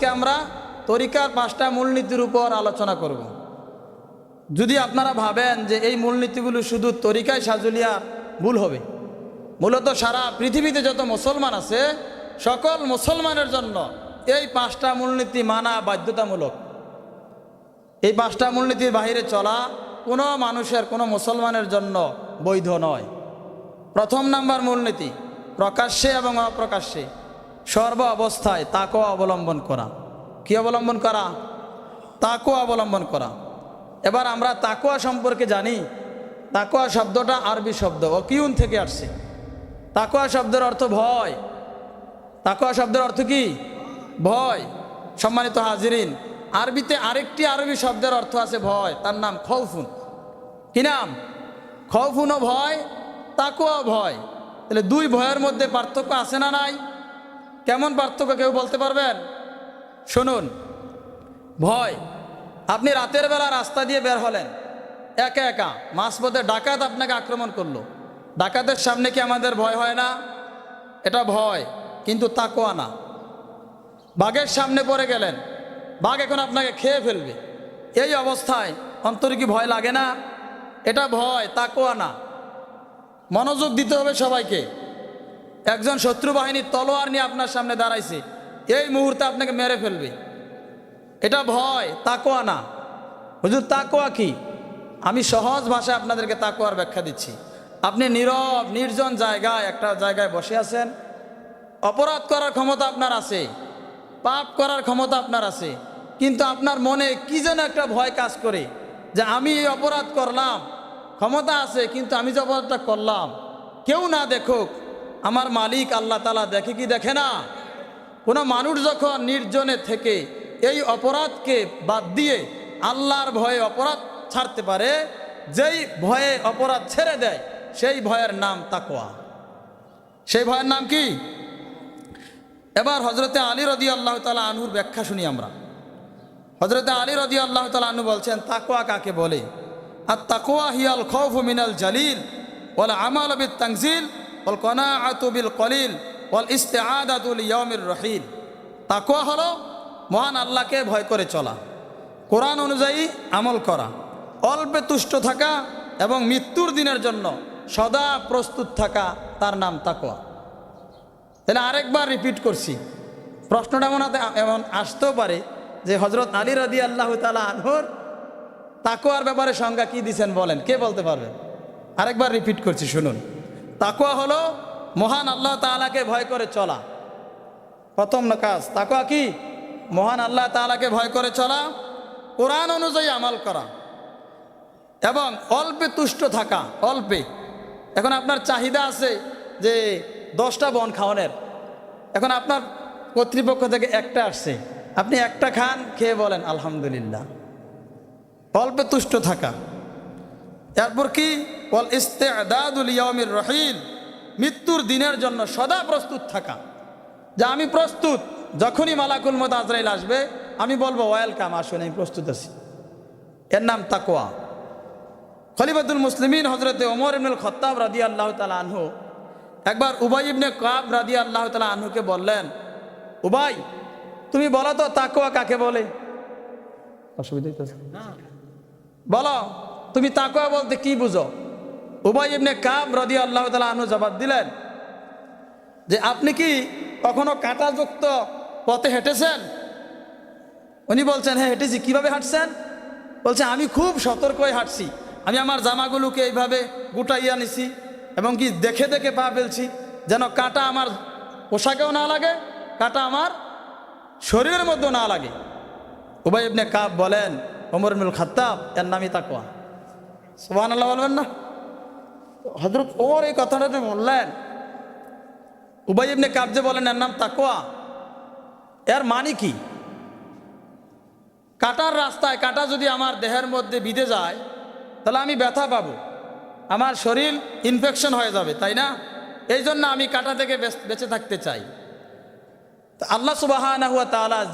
আজকে আমরা তরিকার পাঁচটা মূলনীতির উপর আলোচনা করব। যদি আপনারা ভাবেন যে এই মূলনীতিগুলো শুধু তরিকায় সাজুলিয়ার ভুল হবে, মূলত সারা পৃথিবীতে যত মুসলমান আছে, সকল মুসলমানের জন্য এই পাঁচটা মূলনীতি মানা বাধ্যতামূলক। এই পাঁচটা মূলনীতির বাহিরে চলা কোনো মানুষের, কোনো মুসলমানের জন্য বৈধ নয়। প্রথম নাম্বার মূলনীতি, প্রকাশ্যে এবং অপ্রকাশ্যে। সর্ব অবস্থায় তাকও অবলম্বন করা। কি অবলম্বন করা? তাকও অবলম্বন করা। এবার আমরা তাকোয়া সম্পর্কে জানি। তাকোয়া শব্দটা আরবি শব্দ। অকিউন থেকে আসছে। তাকোয়া শব্দের অর্থ ভয়। তাকোয়া শব্দের অর্থ কি? ভয়। সম্মানিত হাজিরিন, আরবিতে আরেকটি আরবি শব্দের অর্থ আছে ভয়। তার নাম খৌফুন। কি নাম? খৌফুনও ভয়, তাকুয়াও ভয়। তাহলে দুই ভয়ের মধ্যে পার্থক্য আছে না নাই? কেমন পার্থক্য কেউ বলতে পারবেন? শুনুন। ভয়। আপনি রাতের বেলা রাস্তা দিয়ে বের হলেন। একা একা। মাঝপথে ডাকাত আপনাকে আক্রমণ করল। ডাকাতের সামনে কি আমাদের ভয় হয় না? এটা ভয়, কিন্তু তাকোয়া না। বাঘের সামনে পড়ে গেলেন। বাঘ এখন আপনাকে খেয়ে ফেলবে। এই অবস্থায় অন্তরে কি ভয় লাগে না? এটা ভয় তাকোয়া না। মনোযোগ দিতে হবে সবাইকে। একজন শত্রু বাহিনীর তলোয়ার নিয়ে আপনার সামনে দাঁড়াইছে। এই মুহূর্তে আপনাকে মেরে ফেলবে। এটা ভয় তাকোয়া না। হুজুর তাকোয়া কি? আমি সহজ ভাষায় আপনাদেরকে তাকোয়ার ব্যাখ্যা দিচ্ছি। আপনি নীরব, নির্জন জায়গায়, একটা জায়গায় বসে আছেন। অপরাধ করার ক্ষমতা আপনার আছে। পাপ করার ক্ষমতা আপনার আছে। কিন্তু আপনার মনে কি যেন একটা ভয় কাজ করে যে আমি এই অপরাধ করলাম। ক্ষমতা আছে, কিন্তু আমি যে অপরাধটা করলাম, কেউ না দেখুক আমার মালিক আল্লাহ তালা দেখে কি দেখে না? কোনো মানুষ যখন নির্জনে থেকে এই অপরাধকে বাদ দিয়ে আল্লাহর ভয়ে অপরাধ ছাড়তে পারে, যেই ভয়ে অপরাধ ছেড়ে দেয়, সেই ভয়ের নাম তাকোয়া সেই ভয়ের নাম কি? এবার হজরতে আলী রদি আল্লাহ তালা আনুর ব্যাখ্যা শুনি আমরা। হজরতে আলী রদি আল্লাহ তালা আনু বলছেন তাকোয়া কাকে বলে? আর তাকোয়া হিয়াল খৌফ মিনাল জালিল ওল আমাল বিল তাংজিল ওল কনা আতুবিল কলিল ওল ইস্তেআদাতুল ইয়মির রহিল। তাকোয়া হলো, মহান আল্লাহকে ভয় করে চলা। কোরআন অনুযায়ী আমল করা। অল্পে তুষ্ট থাকা এবং মৃত্যুর দিনের জন্য সদা প্রস্তুত থাকা তার নাম তাকোয়া তাহলে আরেকবার রিপিট করছি। প্রশ্নটা মনে এমন আসতেও পারে যে হজরত আলী রদি আল্লাহ তালা আনহর তাকোয়ার ব্যাপারে সংজ্ঞা কি দিছেন বলেন? কে বলতে পারবেন আরেকবার রিপিট করছি, শুনুন। তাকোয়া হলো মহান আল্লাহ তাআলাকে ভয় করে চলা। প্রথম কাজ তাকোয়া কি? মহান আল্লাহ তাআলাকে ভয় করে চলা, কোরআন অনুযায়ী আমল করা এবং অল্পে তুষ্ট থাকা, অল্পে। এখন আপনার চাহিদা আছে যে দশটা বন খাওয়ানোর। এখন আপনার কর্তৃপক্ষ থেকে একটা আসছে। আপনি একটা খান, খেয়ে বলেন, আলহামদুলিল্লাহ। অল্পে তুষ্ট থাকা। এরপর কি? বল, ইস্তেদাদুল ইয়মির রহিল, মৃত্যুর দিনের জন্য সদা প্রস্তুত থাকা। যে আমি প্রস্তুত, যখনই মালাকুল মত আজরাইল আসবে, আমি বলব, ওয়েলকাম, আসুন, আমি প্রস্তুত আছি। এর নাম তাকোয়া খলিফাতুল মুসলিমিন হজরতে ওমর ইবনুল খত্তাব রাদি আল্লাহ তালা আনহু একবার উবাই ইবনে কাব রাদি আল্লাহ তালা আনহুকে বললেন, উবাই, তুমি বলো তো তাকোয়া কাকে বলে? অসুবিধা? বলো, তুমি তাকোয়া বলতে কি বুঝো? উবাই ইবনে কাব রদি আল্লাহ তালা আনহু জবাব দিলেন যে, আপনি কি কখনো কাঁটাযুক্ত পথে হেঁটেছেন? উনি বলছেন হ্যাঁ হেঁটেছি। কীভাবে হাঁটছেন? বলছে, আমি খুব সতর্ক হয়ে হাঁটছি। আমি আমার জামাগুলোকে এইভাবে গুটাইয়া নিছি এবং কি দেখে দেখে পা ফেলছি, যেন কাঁটা আমার পোশাকেও না লাগে, কাঁটা আমার শরীরের মধ্যেও না লাগে। উবাই ইবনে কাব বলেন, ওমর ইবনুল খাত্তাব, এর নামই তাকোয়া আল্লাহ বলবেন না? হজরত ওমর এই কথাটা যে বললেন, উবাই ইবনে কাব যে বলেন, এর নাম তাকোয়া এর মানে কি? কাটার রাস্তায়, কাটা যদি আমার দেহের মধ্যে বিঁধে যায়, তাহলে আমি ব্যথা পাবো। আমার শরীর ইনফেকশন হয়ে যাবে, তাই না? এই জন্য আমি কাটা থেকে বেচ- থাকতে চাই। আল্লাহ সুবাহ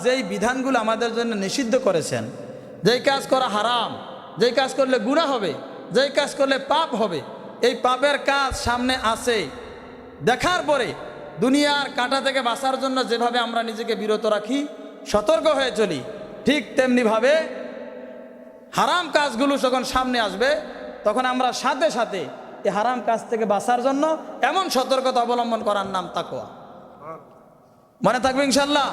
যেই বিধানগুলো আমাদের জন্য নিষিদ্ধ করেছেন, যেই কাজ করা হারাম, যেই কাজ করলে গুণা হবে, যেই কাজ করলে পাপ হবে এই পাপের কাজ সামনে আসে। দেখার পরে দুনিয়ার কাঁটা থেকে বাঁচার জন্য যেভাবে আমরা নিজেকে বিরত রাখি, সতর্ক হয়ে চলি, ঠিক তেমনিভাবে হারাম কাজগুলো যখন সামনে আসবে, তখন আমরা সাথে সাথে এই হারাম কাজ থেকে বাঁচার জন্য এমন সতর্কতা অবলম্বন করার নাম তাকোয়া মনে থাকবে ইনশাল্লাহ